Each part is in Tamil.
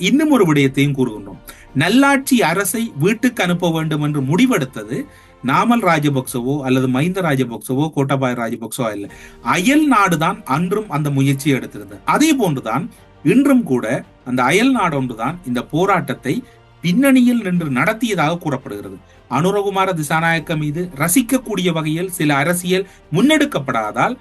இன்னும் ஒரு விடயத்தையும் கூறுகின்றோம். நல்லாட்சி அரசை வீட்டுக்கு அனுப்ப வேண்டும் என்று முடிவெடுத்தது நாமல் ராஜபக்சவோ அல்லது மஹிந்த ராஜபக்சவோ கோட்டபாய ராஜபக்சவோ இல்ல அயல் நாடுதான் அன்றும் அந்த முயற்சியை எடுத்திருந்தது. அதே போன்றுதான் இன்றும் கூட அந்த அயல் நாடொன்றுதான் இந்த போராட்டத்தை பின்னணியில் நின்று நடத்தியதாக கூறப்படுகிறது. அனுரகுமார திசாநாயக்க மீது ரசிக்கக்கூடிய வகையில் சில அரசியல் முன்னெடுக்கப்படாதால்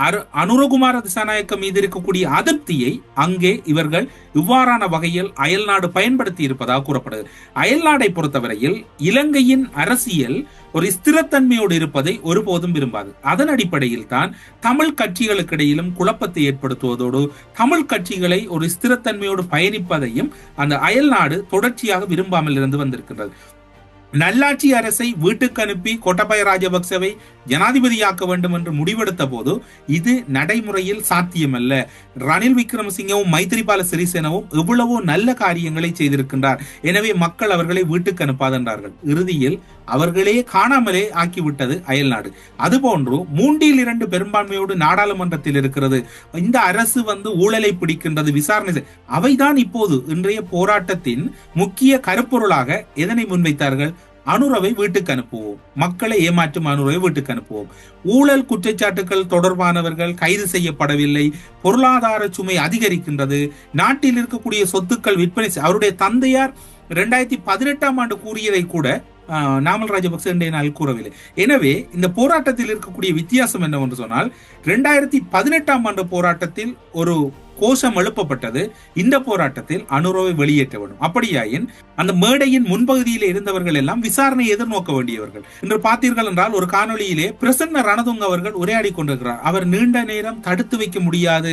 அரு- அனுரகுமார திசாநாயக்க மீது இருக்கக்கூடிய அதிருப்தியை அங்கே இவர்கள் இவ்வாறான வகையில் அயல்நாடு பயன்படுத்தி இருப்பதாக கூறப்படுகிறது. அயல்நாடை பொறுத்தவரையில் இலங்கையின் அரசியல் ஒரு ஸ்திரத்தன்மையோடு இருப்பதை ஒருபோதும் விரும்பாது. அதன் அடிப்படையில் தான் தமிழ் கட்சிகளுக்கிடையிலும் குழப்பத்தை ஏற்படுத்துவதோடு தமிழ் கட்சிகளை ஒரு ஸ்திரத்தன்மையோடு பயணிப்பதையும் அந்த அயல்நாடு தொடர்ச்சியாக விரும்பாமல் இருந்து வந்திருக்கின்றது. நல்லாட்சி அரசை வீட்டுக்கு அனுப்பி கோட்டபாய ராஜபக்சவை ஜனாதிபதியாக்க வேண்டும் என்று முடிவெடுத்த போது இது நடைமுறையில் சாத்தியமல்ல. ரணில் விக்ரமசிங்கவும் மைத்திரிபால சிறிசேனவும் எவ்வளவோ நல்ல காரியங்களை செய்திருக்கின்றார். எனவே மக்கள் அவர்களை வீட்டுக்கு அனுப்பாதென்றார்கள். இறுதியில் அவர்களே காணாமலே ஆக்கிவிட்டது அயல்நாடு. அதுபோன்று மூன்றில் இரண்டு பெரும்பான்மையோடு நாடாளுமன்றத்தில் இருக்கிறது. இந்த அரசு வந்து ஊழலை பிடிக்கின்றது விசாரணை அவைதான் இப்போது இன்றைய போராட்டத்தின் முக்கிய கருப்பொருளாக எதனை முன்வைத்தார்கள்? அனுரவை வீட்டுக்கு அனுப்புவோம். மக்களை ஏமாற்றும் அனுரவை வீட்டுக்கு அனுப்புவோம். ஊழல் குற்றச்சாட்டுகள் தொடர்பானவர்கள் கைது செய்யப்படவில்லை. பொருளாதார சுமை அதிகரிக்கின்றது. நாட்டில் இருக்கக்கூடிய சொத்துக்கள் விற்பனை செய்- அவருடைய தந்தையார் இரண்டாயிரத்தி பதினெட்டாம் ஆண்டு கூறியதை கூட நாமல் ராஜபக்சே இன்றைய நாள் கூறவில்லை. எனவே இந்த போராட்டத்தில் இருக்கக்கூடிய வித்தியாசம் என்னவென்று சொன்னால் இரண்டாயிரத்தி பதினெட்டாம் ஆண்டு போராட்டத்தில் ஒரு கோஷம் எழுப்பப்பட்டது. இந்த போராட்டத்தில் அனுரவை வெளியேற்ற வேண்டும். அப்படியாயின் அந்த மேடையின் முன்பகுதியில் இருந்தவர்கள் எல்லாம் விசாரணை எதிர்நோக்க வேண்டியவர்கள். இன்று பார்த்தீர்கள் என்றால் ஒரு காணொலியிலே பிரசன்ன ரணதுங்க அவர்கள் உரையாடி கொண்டிருக்கிறார். அவர் நீண்ட நேரம் தடுத்து வைக்க முடியாது.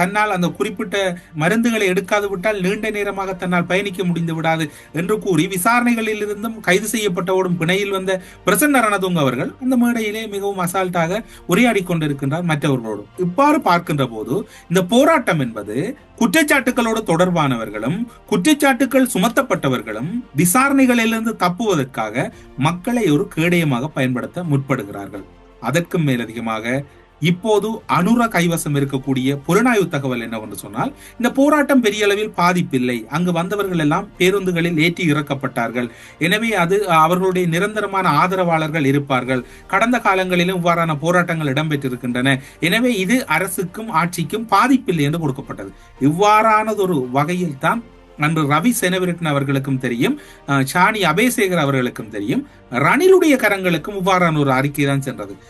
தன்னால் அந்த குறிப்பிட்ட மருந்துகளை எடுக்காது விட்டால் நீண்ட நேரமாக தன்னால் பயணிக்க முடிந்து விடாது என்று கூறி விசாரணைகளில் இருந்தும் கைது செய்யப்பட்டவோடும் பிணையில் வந்த பிரசன்ன ரணதுங்க அவர்கள் அந்த மேடையிலே மிகவும் அசால்ட்டாக உரையாடி கொண்டிருக்கின்றார் மற்றவர்களோடு இவ்வாறு பார்க்கின்ற போது இந்த போராட்டம் என்பது குற்றச்சாட்டுகளோடு தொடர்பானவர்களும் குற்றச்சாட்டுகள் சுமத்தப்பட்டவர்களும் விசாரணைகளிலிருந்து தப்புவதற்காக மக்களை ஒரு கேடயமாக பயன்படுத்த முற்படுகிறார்கள். அதற்கும் மேலதிகமாக இப்போது அனுர கைவசம் இருக்கக்கூடிய புலனாய்வு தகவல் என்னவென்று சொன்னால் இந்த போராட்டம் பெரிய அளவில் பாதிப்பில்லை. அங்கு வந்தவர்கள் எல்லாம் பேருந்துகளில் ஏற்றி இறக்கப்பட்டார்கள். எனவே அது அவர்களுடைய நிரந்தரமான ஆதரவாளர்கள் இருப்பார்கள். கடந்த காலங்களிலும் இவ்வாறான போராட்டங்கள் இடம்பெற்றிருக்கின்றன. எனவே இது அரசுக்கும் ஆட்சிக்கும் பாதிப்பில்லை என்று கொடுக்கப்பட்டது. இவ்வாறானதொரு வகையில் தான் அன்று ரவி செனவிரட்ன அவர்களுக்கும் தெரியும் சாணி அபேசேகர் அவர்களுக்கும் தெரியும் ரணிலுடைய கரங்களுக்கும் இவ்வாறான ஒரு அறிக்கை தான் சென்றது.